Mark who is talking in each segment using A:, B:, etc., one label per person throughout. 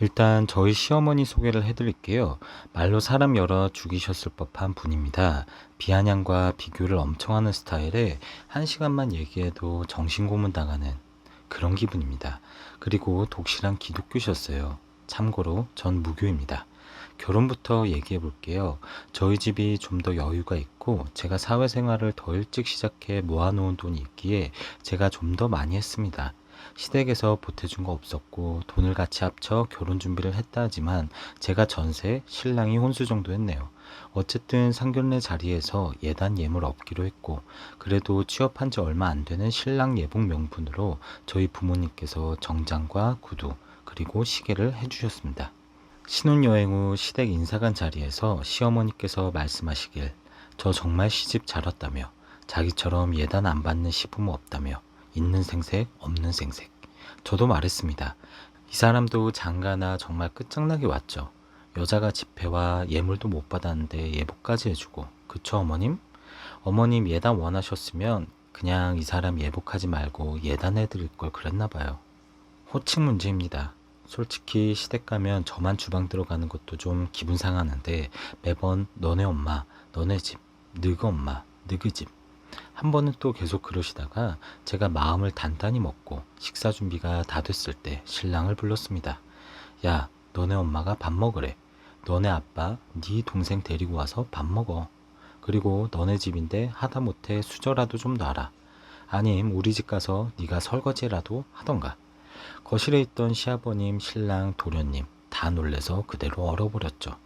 A: 일단 저희 시어머니 소개를 해드릴게요. 말로 사람 열어 죽이셨을 법한 분입니다. 비아냥과 비교를 엄청 하는 스타일에 한 시간만 얘기해도 정신고문 당하는 그런 기분입니다. 그리고 독실한 기독교셨어요. 참고로 전 무교입니다. 결혼부터 얘기해 볼게요. 저희 집이 좀 더 여유가 있고 제가 사회생활을 더 일찍 시작해 모아놓은 돈이 있기에 제가 좀 더 많이 했습니다. 시댁에서 보태준 거 없었고 돈을 같이 합쳐 결혼 준비를 했다 하지만 제가 전세, 신랑이 혼수 정도 했네요. 어쨌든 상견례 자리에서 예단 예물 없기로 했고 그래도 취업한 지 얼마 안 되는 신랑 예복 명분으로 저희 부모님께서 정장과 구두 그리고 시계를 해주셨습니다. 신혼여행 후 시댁 인사관 자리에서 시어머니께서 말씀하시길 저 정말 시집 잘 왔다며 자기처럼 예단 안 받는 시부모 없다며 있는 생색 없는 생색 저도 말했습니다. 이 사람도 장가나 정말 끝장나게 왔죠. 여자가 집회와 예물도 못 받았는데 예복까지 해주고 그쵸 어머님? 어머님 예단 원하셨으면 그냥 이 사람 예복하지 말고 예단해 드릴 걸 그랬나 봐요. 호칭 문제입니다. 솔직히 시댁 가면 저만 주방 들어가는 것도 좀 기분 상하는데 매번 너네 엄마, 너네 집, 너그 엄마, 너그 집. 한 번은 또 계속 그러시다가 제가 마음을 단단히 먹고 식사 준비가 다 됐을 때 신랑을 불렀습니다. 야, 너네 엄마가 밥 먹으래. 너네 아빠, 네 동생 데리고 와서 밥 먹어. 그리고 너네 집인데 하다못해 수저라도 좀 놔라. 아님 우리 집 가서 네가 설거지라도 하던가. 거실에 있던 시아버님, 신랑, 도련님 다 놀래서 그대로 얼어버렸죠.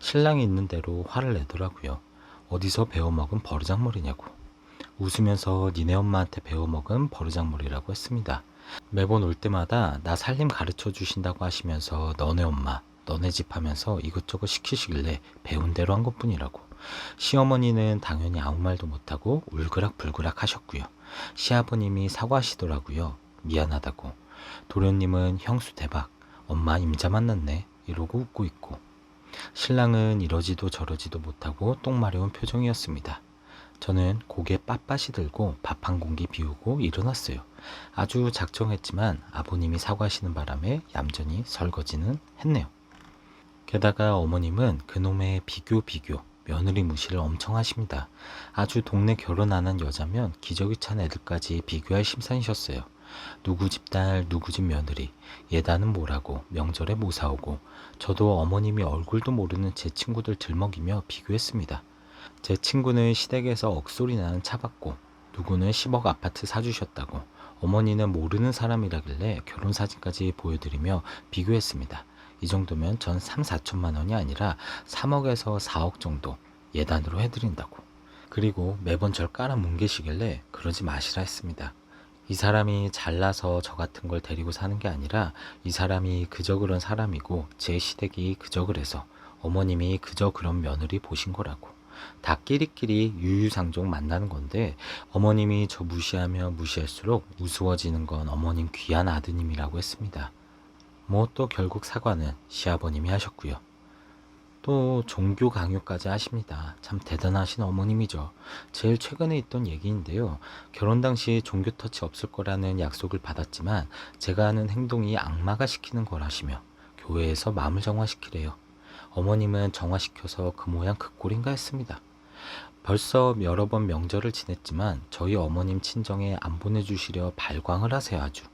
A: 신랑이 있는 대로 화를 내더라고요. 어디서 배워먹은 버르장머리냐고. 웃으면서 니네 엄마한테 배워먹은 버르장머리라고 했습니다. 매번 올 때마다 나 살림 가르쳐 주신다고 하시면서 너네 엄마, 너네 집 하면서 이것저것 시키시길래 배운 대로 한 것 뿐이라고. 시어머니는 당연히 아무 말도 못하고 울그락불그락 하셨고요. 시아버님이 사과하시더라고요. 미안하다고. 도련님은 형수 대박, 엄마 임자 만났네. 이러고 웃고 있고. 신랑은 이러지도 저러지도 못하고 똥 마려운 표정이었습니다. 저는 고개 빳빳이 들고 밥 한 공기 비우고 일어났어요. 아주 작정했지만 아버님이 사과하시는 바람에 얌전히 설거지는 했네요. 게다가 어머님은 그놈의 비교 비교 며느리 무시를 엄청 하십니다. 아주 동네 결혼 안 한 여자면 기저귀 찬 애들까지 비교할 심산이셨어요. 누구 집 딸, 누구 집 며느리, 예단은 뭐라고, 명절에 뭐 사오고, 저도 어머님이 얼굴도 모르는 제 친구들 들먹이며 비교했습니다. 제 친구는 시댁에서 억소리 나는 차 받고, 누구는 10억 아파트 사주셨다고, 어머니는 모르는 사람이라길래 결혼 사진까지 보여드리며 비교했습니다. 이 정도면 전 3, 4천만 원이 아니라 3억에서 4억 정도 예단으로 해드린다고. 그리고 매번 절 깔아 뭉개시길래 그러지 마시라 했습니다. 이 사람이 잘나서 저 같은 걸 데리고 사는 게 아니라 이 사람이 그저 그런 사람이고 제 시댁이 그저 그래서 어머님이 그저 그런 며느리 보신 거라고. 다 끼리끼리 유유상종 만나는 건데 어머님이 저 무시하며 무시할수록 우스워지는 건 어머님 귀한 아드님이라고 했습니다. 뭐 또 결국 사과는 시아버님이 하셨고요. 또 종교 강요까지 하십니다. 참 대단하신 어머님이죠. 제일 최근에 있던 얘기인데요. 결혼 당시 종교 터치 없을 거라는 약속을 받았지만 제가 하는 행동이 악마가 시키는 거라시며 교회에서 마음을 정화시키래요. 어머님은 정화시켜서 그 모양 그 꼴인가 했습니다. 벌써 여러 번 명절을 지냈지만 저희 어머님 친정에 안 보내주시려 발광을 하세요 아주.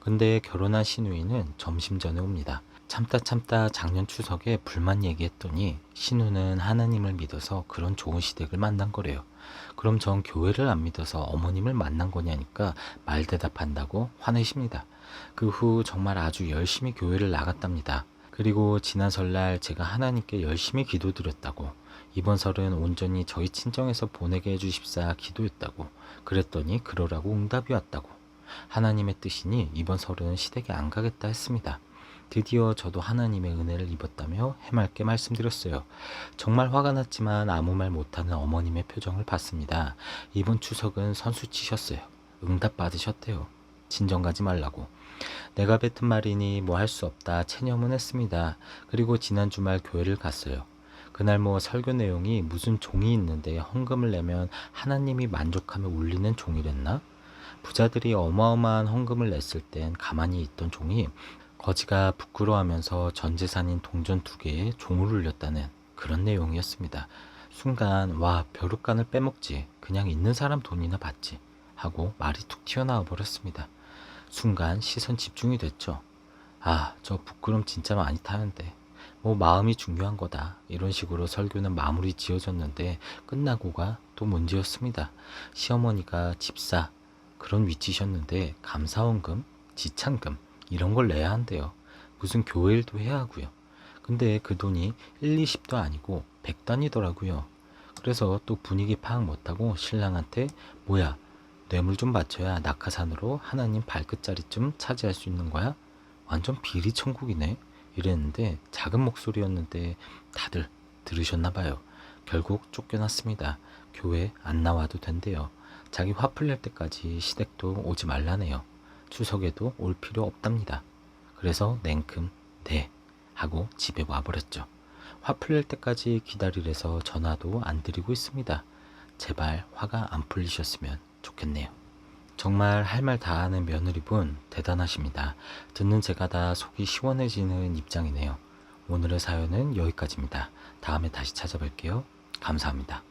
A: 근데 결혼한 신우이는 점심 전에 옵니다. 참다 참다 작년 추석에 불만 얘기했더니 신우는 하나님을 믿어서 그런 좋은 시댁을 만난 거래요. 그럼 전 교회를 안 믿어서 어머님을 만난 거냐니까 말 대답한다고 화내십니다. 그 후 정말 아주 열심히 교회를 나갔답니다. 그리고 지난 설날 제가 하나님께 열심히 기도드렸다고 이번 설은 온전히 저희 친정에서 보내게 해주십사 기도했다고 그랬더니 그러라고 응답이 왔다고 하나님의 뜻이니 이번 설은 시댁에 안 가겠다 했습니다. 드디어 저도 하나님의 은혜를 입었다며 해맑게 말씀드렸어요. 정말 화가 났지만 아무 말 못하는 어머님의 표정을 봤습니다. 이번 추석은 선수 치셨어요. 응답 받으셨대요. 진정 가지 말라고. 내가 뱉은 말이니 뭐 할 수 없다 체념은 했습니다. 그리고 지난 주말 교회를 갔어요. 그날 뭐 설교 내용이 무슨 종이 있는데 헌금을 내면 하나님이 만족하며 울리는 종이랬나? 부자들이 어마어마한 헌금을 냈을 땐 가만히 있던 종이 거지가 부끄러워하면서 전 재산인 동전 두 개에 종을 울렸다는 그런 내용이었습니다. 순간 와 벼룩간을 빼먹지 그냥 있는 사람 돈이나 받지 하고 말이 툭 튀어나와 버렸습니다. 순간 시선 집중이 됐죠. 아 저 부끄럼 진짜 많이 타는데 뭐 마음이 중요한 거다 이런 식으로 설교는 마무리 지어졌는데 끝나고가 또 문제였습니다. 시어머니가 집사 그런 위치셨는데 감사원금, 지참금 이런 걸 내야 한대요. 무슨 교회 일도 해야 하고요. 근데 그 돈이 1, 20도 아니고 100단이더라고요. 그래서 또 분위기 파악 못하고 신랑한테 뭐야 뇌물 좀 바쳐야 낙하산으로 하나님 발끝자리쯤 차지할 수 있는 거야? 완전 비리 천국이네. 이랬는데 작은 목소리였는데 다들 들으셨나 봐요. 결국 쫓겨났습니다. 교회 안 나와도 된대요. 자기 화 풀릴 때까지 시댁도 오지 말라네요. 추석에도 올 필요 없답니다. 그래서 냉큼 네 하고 집에 와버렸죠. 화 풀릴 때까지 기다리래서 전화도 안 드리고 있습니다. 제발 화가 안 풀리셨으면 좋겠네요. 정말 할 말 다 하는 며느리분 대단하십니다. 듣는 제가 다 속이 시원해지는 입장이네요. 오늘의 사연은 여기까지입니다. 다음에 다시 찾아뵐게요. 감사합니다.